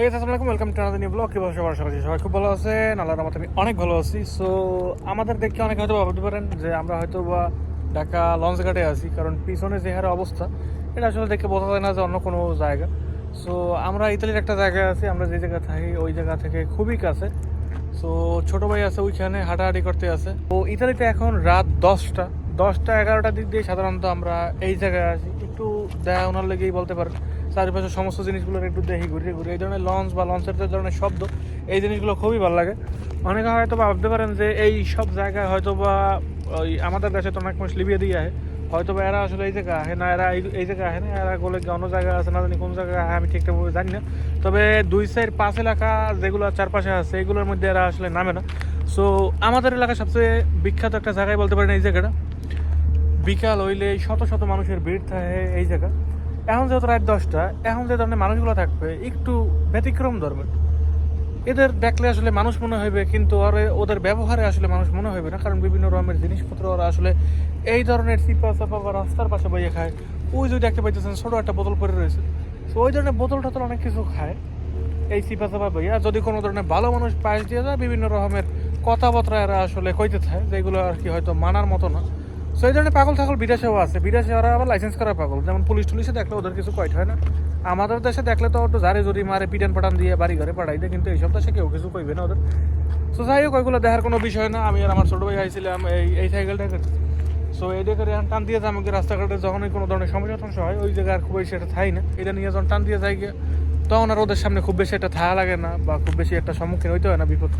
এই আসসালামু আলাইকুম। Welcome to another new blog কি সবার সবাই সবাই খুব ভালো আছেন। আল্লাহর আমি অনেক ভালো আছি। সো আমাদের দেখে অনেক হয়তো ভাবতে পারেন যে আমরা হয়তো বা ঢাকা লঞ্চ ঘাটে আছি, কারণ পিছনে যে হারে অবস্থা, এটা আসলে দেখে বোঝা যায় না যে অন্য কোনো জায়গা। সো আমরা ইতালির একটা জায়গায় আছি। আমরা যে জায়গা থাকি, ওই জায়গা থেকে খুবই কাছে। সো ছোট ভাই আছে ওইখানে, হাঁটাহাঁটি করতে আছে। তো ইতালিতে এখন রাত দশটা। দশটা এগারোটার দিক দিয়ে সাধারণত আমরা এই জায়গায় আছি একটু দেখা ওনার লেগেই বলতে পারেন। চারিপাশে সমস্ত জিনিসগুলোর একটু দেখি ঘুরে ঘুরে এই ধরনের লঞ্চ বা লঞ্চের যে ধরনের শব্দ, এই জিনিসগুলো খুবই ভালো লাগে। অনেকে হয়তো ভাবতে পারেন যে এই সব জায়গায় হয়তো বা ওই আমাদের দেশে তো অনেক মানুষ লিবিয়ে দিয়ে আহে। হয়তো বা এরা আসলে এই জায়গায় আহে না, এরা এই- জায়গায় আহে না, এরা কি অন্য জায়গায় আছে, না জানি কোন জায়গায় আহে, আমি ঠিকঠাকভাবে জানি না। তবে দুই সাইড পাঁচ এলাকা যেগুলো চারপাশে আছে, এগুলোর মধ্যে এরা আসলে নামে না। সো আমাদের এলাকার সবচেয়ে বিখ্যাত একটা জায়গায় বলতে পারেন এই জায়গাটা। বিকাল হইলে শত শত মানুষের ভিড় থাকে এই জায়গা। এখন যেহেতু রাত দশটা, এখন যে ধরনের মানুষগুলো থাকবে, একটু ব্যতিক্রম ধর্মের এদের দেখলে আসলে মানুষ মনে হইবে, কিন্তু আর ওদের ব্যবহারে আসলে মানুষ মনে হইবে না, কারণ বিভিন্ন রকমের জিনিসপত্র ওরা আসলে এই ধরনের চিপা চাপা বা রাস্তার পাশে বইয়ে খায়। ওই যদি দেখতে পাইতেছেন, ছোটো একটা বোতল পরে রয়েছে। তো ওই ধরনের বোতল টোতল অনেক কিছু খায়, এই চিপা চাপা বইয়া। যদি কোনো ধরনের ভালো মানুষ পাশ দিয়ে যায়, বিভিন্ন রকমের কথাবার্তা এরা আসলে কইতে থাকে যেগুলো আর কি হয়তো মানার মতো না। সো এই ধরনের পাগল ছাগল বিদেশেও আছে। বিদেশে ওরা আবার লাইসেন্স করা পাগল। যেমন পুলিশ টুলিশে দেখলে ওদের কিছু কইট হয় না? আমাদের দেশে দেখলে তো একটু জারে জরি মারে, পিটান পাটান দিয়ে বাড়ি ঘরে পাঠাই দেয়, কিন্তু এইসব দেশে কেউ কিছু কইবে না ওদের। সো যাই হোক, ওইগুলো দেখার কোনো বিষয় না। আমি আর আমার ছোটো ভাই আইছিলাম এই এই সাইকেলটাকে সো এই এখন টান দিয়ে যাই আমাকে রাস্তাঘাটে, যখনই কোনো ধরনের সমস্যা টমস্যা হয়, ওই জায়গায় আর খুব বেশি একটা থাই না। এটা নিয়ে যখন টান দিয়ে যাই গিয়ে তখন আর ওদের সামনে খুব বেশি একটা থাকা লাগে না বা খুব বেশি একটা সম্মুখীন হইতে হয় না বিপদ।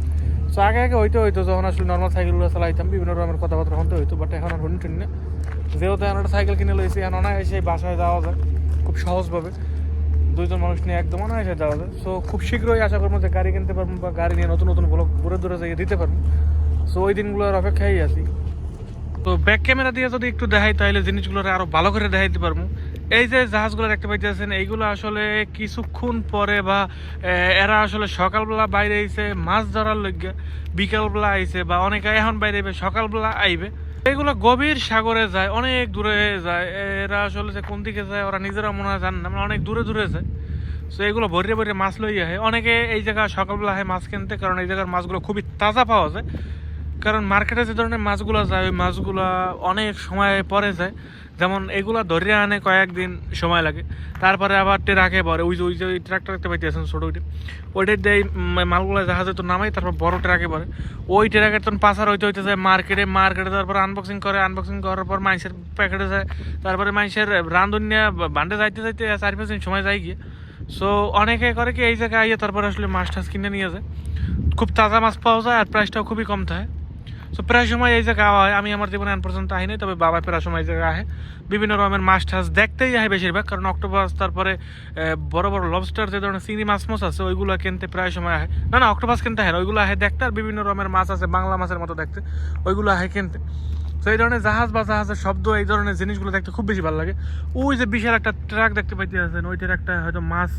সো আগে আগে হইতে হইতো যখন আসলে নর্মাল সাইকেলগুলো চালাইতাম, বিভিন্ন রকমের কথাবার্তা হতে হইতো বাট এখন আর টুনি না। যেহেতু এখন একটা সাইকেল কিনে লইছি, এখন অনায়াসে বাসায় যাওয়া যায়, খুব সহজভাবে। দুইজন মানুষ নিয়ে একদম অনায়াসে যাওয়া যায়। সো খুব শীঘ্রই আশা করব যে গাড়ি কিনতে পারব বা গাড়ি নিয়ে নতুন নতুন ব্লগ দূরে দূরে যাইয়ে দিতে পারব। সো ওই দিনগুলোর অপেক্ষায় আছি। তো ব্যাক ক্যামেরা দিয়ে যদি একটু দেখাই, তাহলে জিনিসগুলো আরও ভালো করে দেখাইতে পারব। এই যে জাহাজগুলো দেখতে পাইতেছেন, এইগুলো আসলে কিছুক্ষণ পরে বা এরা আসলে সকালবেলা বাইরে আইছে, মাছ ধরার লগে বিকালবেলা আইছে বা অনেকে এখন বাইরে আইবে, সকালবেলা আইবে। এগুলো গভীর সাগরে যায়, অনেক দূরে যায়, এরা আসলে যে কোন দিকে যায়, ওরা নিজেরা মনে হয় জানে না মানে অনেক দূরে দূরে যায়। সো এগুলো ভরিয়ে ভরিয়ে মাছ লই আহে। অনেকে এই জায়গা সকালবেলা আহে মাছ কিনতে, কারণ এই জায়গার মাছগুলো খুবই তাজা পাওয়া যায়। কারণ মার্কেটে যে ধরনের মাছগুলো যায়, ওই মাছগুলো অনেক সময় পরে যায়। যেমন এগুলা ধরে আনে কয়েকদিন সময় লাগে। তারপরে আবার ট্রাকে পরে ওই যে ওই যে, ওই ট্রাকটা দেখতে পাইতেছেন ছোটো ওইটা। ওইটার দিয়ে মালগুলো জাহাজে তো নামাই, তারপর বড় ট্রাকে পরে ওই ট্রাকে তখন পাচার হইতে হইতে যায় মার্কেটে। মার্কেটে তারপর আনবক্সিং করে আনবক্সিং করার পর মাইসের প্যাকেটে যায়। তারপরে মাইসের রান্ধন নিয়ে বান্ডে যাইতে যাইতে চার পাঁচ দিন সময় যায় গিয়ে। সো অনেকে করে কি, এই জায়গায় আইয়ে তারপর আসলে মাছ টাছ কিনে নিয়ে যায়। খুব তাজা মাছ পাওয়া যায় আর প্রাইসটাও খুবই কম থাকে। সো প্রায় সময় এই জায়গা হয়। আমি আমার জীবনে আন পর্যন্ত আহি তবে বাবা প্রায় সময় এই জায়গায় আহে। বিভিন্ন রকমের মাছ টাছ দেখতেই আহে বেশিরভাগ, কারণ অক্টোপাস, তারপরে বড় বড় লবস্টার যে ধরনের চিংড়ি মাছ মাছ আছে, ওইগুলো কিনতে প্রায় সময় আহে। না না, অক্টোপাস কিনতে আহে ওইগুলো আহে দেখতে, আর বিভিন্ন রকমের মাছ আছে, বাংলা মাছের মতো দেখতে, ওইগুলো আহে কিনতে। তো এই ধরনের জাহাজ বা জাহাজের শব্দ, এই ধরনের জিনিসগুলো দেখতে খুব বেশি ভালো লাগে। ওই যে বিশাল একটা ট্রাক দেখতে পাইতে আছেন ওইটার একটা হয়তো মাছ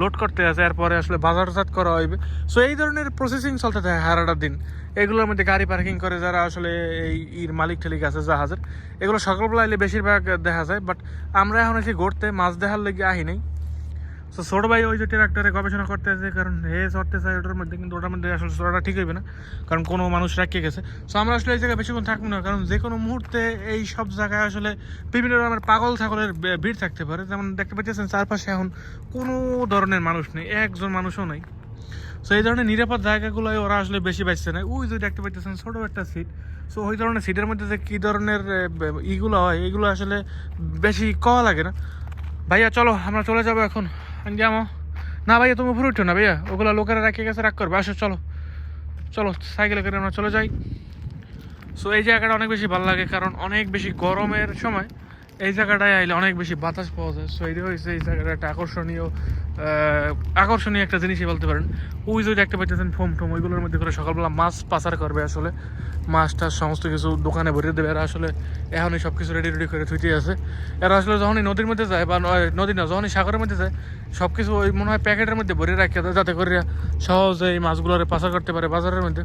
লোড করতে আছে, এরপরে আসলে বাজারজাত করা হইবে। সো এই ধরনের প্রসেসিং চলতে থাকে হারাটা দিন। এগুলোর মধ্যে গাড়ি পার্কিং করে যারা আসলে এই ইর মালিক ঠেলিক আছে, জাহাজের, এগুলো সকালবেলা এলে বেশিরভাগ দেখা যায়। বাট আমরা এখন এসে ঘুরতে মাছ দেখার লেগে আহি নাই। তো ছোট ভাই ওই যে ট্রাক্টরে গবেষণা করতে আছে, কারণ হে চড়তে চাই ওটার মধ্যে কিন্তু ওটার মধ্যে আসলে চড়াটা ঠিক হইবে না, কারণ কোনো মানুষ রাখতে গেছে। সো আমরা আসলে এই জায়গায় বেশিক্ষণ থাকব না, কারণ যে কোনো মুহূর্তে এই সব জায়গায় আসলে বিভিন্ন রকমের পাগল ছাগলের ভিড় থাকতে পারে। যেমন দেখতে পাচ্ছেন চারপাশে এখন কোনো ধরনের মানুষ নেই, একজন মানুষও নেই। সো এই ধরনের নিরাপদ জায়গাগুলোয় ওরা আসলে বেশি বাঁচছে না। ওই যে দেখতে পাচ্ছেন ছোটো একটা সিট সো ওই ধরনের সিটের মধ্যে যে কী ধরনের ইগুলো হয়, এগুলো আসলে বেশি কওয়া লাগে না। ভাইয়া, চলো, আমরা চলে যাব এখন। যাব না ভাইয়া, তুমি উপরে উঠো না ভাইয়া। ওগুলো লোকেরা রাখে গেছে, রাগ করবে। আসো, চলো। চলো, সাইকেলে করে আমরা চলে যাই। সো এই জায়গাটা অনেক বেশি ভালো লাগে, কারণ অনেক বেশি গরমের সময় এই জায়গাটায় আইলে অনেক বেশি বাতাস পাওয়া যায়। সো এইটা হয়েছে এই জায়গাটা একটা আকর্ষণীয় আকর্ষণীয় একটা জিনিসই বলতে পারেন। ওই যে দেখতে পাইতেছেন ফোম টোম, ওইগুলোর মধ্যে করে সকালবেলা মাছ পাচার করবে আসলে। মাছ টাছ সমস্ত কিছু দোকানে ভরিয়ে দেবে। এরা আসলে এখনই সব কিছু রেডি রেডি করে থুইতে আছে। এরা আসলে যখনই নদীর মধ্যে যায় বা নদী না, যখনই সাগরের মধ্যে যায় সব কিছু ওই মনে হয় প্যাকেটের মধ্যে ভরে রাখে যাতে করে সহজে এই মাছগুলোরে পাচার করতে পারে বাজারের মধ্যে।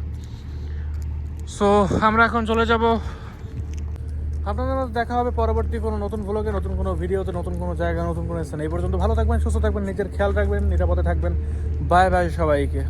সো আমরা এখন চলে যাব আপনাদের মধ্যে দেখা হবে পরবর্তী কোনো নতুন ভ্লগে নতুন কোনো ভিডিওতে নতুন কোনো জায়গা নতুন কোনো স্থানে। এই পর্যন্ত ভালো থাকবেন, সুস্থ থাকবেন, নিজের খেয়াল রাখবেন, নিরাপদে থাকবেন। বাই বাই সবাইকে।